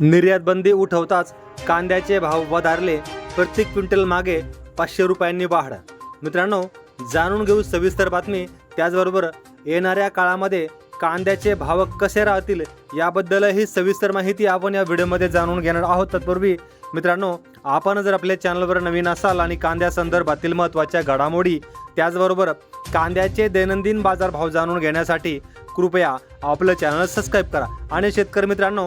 निर्यात बंदी उठवताच कांद्याचे भाव वधारले प्रत्येक क्विंटल मागे पाचशे रुपयांनी वाढ. मित्रांनो जाणून घेऊ सविस्तर बातमी. त्याचबरोबर येणाऱ्या काळामध्ये कांद्याचे भाव कसे राहतील याबद्दलही सविस्तर माहिती आपण या व्हिडिओमध्ये जाणून घेणार आहोत. तत्पूर्वी मित्रांनो आपण जर आपल्या चॅनलवर नवीन असाल आणि कांद्या संदर्भातील महत्त्वाच्या घडामोडी त्याचबरोबर कांद्याचे दैनंदिन बाजारभाव जाणून घेण्यासाठी कृपया आपलं चॅनल सबस्क्राईब करा. आणि शेतकरी मित्रांनो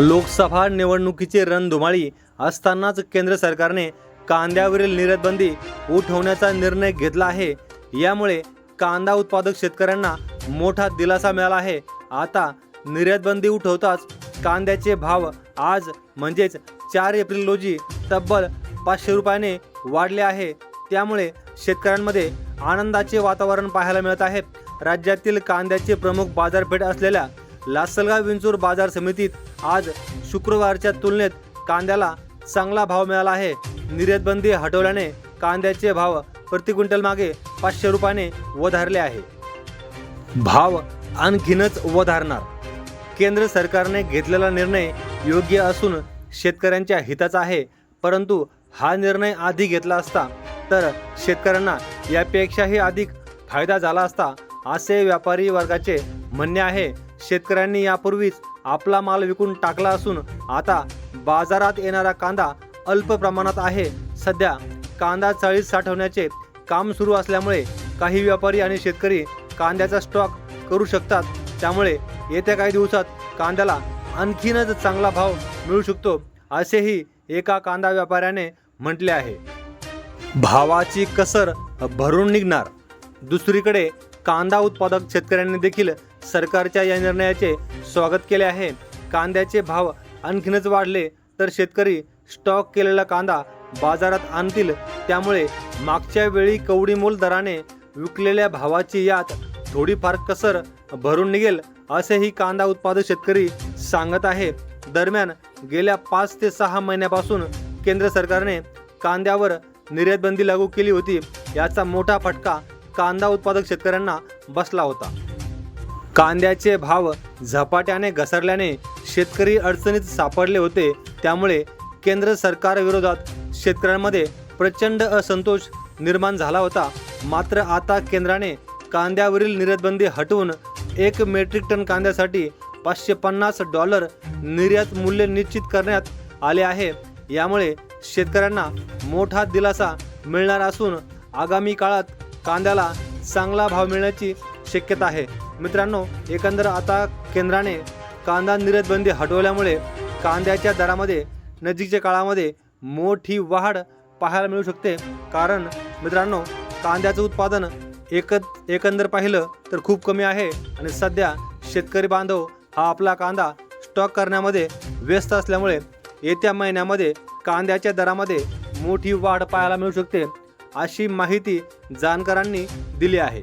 लोकसभा निवडणुकीची रणधुमाळी असतानाच केंद्र सरकारने कांद्यावरील निर्यातबंदी उठवण्याचा निर्णय घेतला आहे. यामुळे कांदा उत्पादक शेतकऱ्यांना मोठा दिलासा मिळाला आहे. आता निर्यातबंदी उठवताच कांद्याचे भाव आज म्हणजेच चार एप्रिल रोजी तब्बल पाचशे रुपयाने वाढले आहे. त्यामुळे शेतकऱ्यांमध्ये आनंदाचे वातावरण पाहायला मिळत आहे. राज्यातील कांद्याचे प्रमुख बाजारपेठ असलेल्या लासलगाव विंचूर बाजार समितीत आज शुक्रवारच्या तुलनेत कांद्याला चांगला भाव मिळाला आहे. निर्यातबंदी हटवल्याने कांद्याचे भाव प्रति क्विंटल मागे पाचशे रुपयाने वधारले आहे. भाव आणखीनच वधारणार. केंद्र सरकारने घेतलेला निर्णय योग्य असून शेतकऱ्यांच्या हिताचा आहे. परंतु हा निर्णय आधी घेतला असता तर शेतकऱ्यांना यापेक्षाही अधिक फायदा झाला असता असे व्यापारी वर्गाचे म्हणणे आहे. शेतकऱ्यांनी यापूर्वीच आपला माल विकून टाकला असून आता बाजारात येणारा कांदा अल्प प्रमाणात आहे. सध्या कांदा चाळीत साठवण्याचे काम सुरू असल्यामुळे काही व्यापारी आणि शेतकरी कांद्याचा स्टॉक करू शकतात. त्यामुळे येत्या काही दिवसात कांद्याला आणखीनच चांगला भाव मिळू शकतो असेही एका कांदा व्यापाऱ्याने म्हटले आहे. भावाची कसर भरून निघणार. दुसरीकडे कांदा उत्पादक शेतकऱ्यांनी देखील सरकारच्या या निर्णयाचे स्वागत केले आहे. कांद्याचे भाव आणखीनच वाढले तर शेतकरी स्टॉक केलेला कांदा बाजारात आणतील. त्यामुळे मागच्या वेळी कवडीमोल दराने विकलेल्या भावाची यात थोडीफार कसर भरून निघेल असेही कांदा उत्पादक शेतकरी सांगत आहे. दरम्यान गेल्या पाच ते सहा महिन्यापासून केंद्र सरकारने कांद्यावर निर्यातबंदी लागू केली होती. याचा मोठा फटका कांदा उत्पादक शेतकऱ्यांना बसला होता. कांद्याचे भाव झपाट्याने घसरल्याने शेतकरी अडचणीत सापडले होते. त्यामुळे केंद्र सरकारविरोधात शेतकऱ्यांमध्ये प्रचंड असंतोष निर्माण झाला होता. मात्र आता केंद्राने कांद्यावरील निर्यातबंदी हटवून एक मेट्रिक टन कांद्यासाठी पाचशे पन्नास डॉलर निर्यात मूल्य निश्चित करण्यात आले आहे. यामुळे शेतकऱ्यांना मोठा दिलासा मिळणार असून आगामी काळात कांद्याला चांगला भाव मिळण्याची शक्यता आहे. मित्रांनो एकंदर आता केंद्राने कांदा निर्यातबंदी हटवल्यामुळे कांद्याच्या दरामध्ये नजीकच्या काळामध्ये मोठी वाढ पाहायला मिळू शकते. कारण मित्रांनो कांद्याचं उत्पादन एकत एकंदर पाहिलं तर खूप कमी आहे आणि सध्या शेतकरी बांधव हा आपला कांदा स्टॉक करण्यामध्ये व्यस्त असल्यामुळे येत्या महिन्यामध्ये कांद्याच्या दरामध्ये मोठी वाढ पाहायला मिळू शकते अशी माहिती जाणकारांनी दिली आहे.